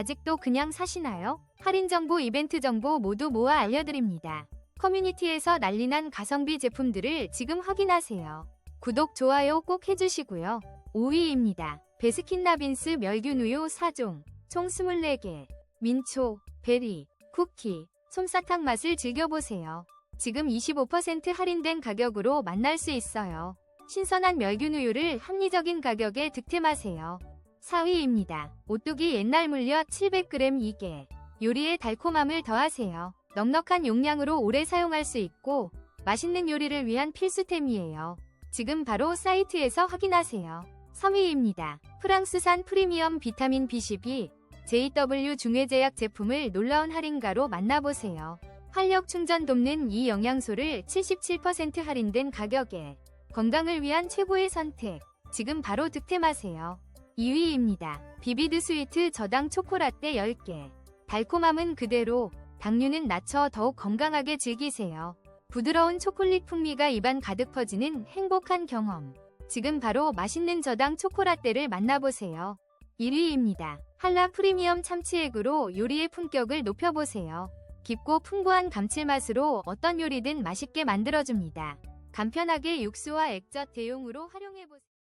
아직도 그냥 사시나요? 할인 정보, 이벤트 정보 모두 모아 알려드립니다. 커뮤니티에서 난리난 가성비 제품들을 지금 확인하세요. 구독, 좋아요 꼭 해주시고요. 5위입니다. 베스킨라빈스 멸균우유 4종, 총 24개. 민초, 베리, 쿠키, 솜사탕 맛을 즐겨보세요. 지금 25% 할인된 가격으로 만날 수 있어요. 신선한 멸균우유를 합리적인 가격에 득템하세요. 4위입니다. 오뚜기 옛날 물엿 700g 2개. 요리에 달콤함을 더하세요. 넉넉한 용량으로 오래 사용할 수 있고 맛있는 요리를 위한 필수템이에요. 지금 바로 사이트에서 확인하세요. 3위입니다. 프랑스산 프리미엄 비타민 B12 JW 중해제약 제품을 놀라운 할인가로 만나보세요. 활력 충전 돕는 이 영양소를 77% 할인된 가격에 건강을 위한 최고의 선택. 지금 바로 득템하세요. 2위입니다. 비비드 스위트 저당 초코라떼 10개. 달콤함은 그대로, 당류는 낮춰 더욱 건강하게 즐기세요. 부드러운 초콜릿 풍미가 입안 가득 퍼지는 행복한 경험. 지금 바로 맛있는 저당 초코라떼를 만나보세요. 1위입니다. 한라 프리미엄 참치액으로 요리의 품격을 높여보세요. 깊고 풍부한 감칠맛으로 어떤 요리든 맛있게 만들어줍니다. 간편하게 육수와 액젓 대용으로 활용해보세요.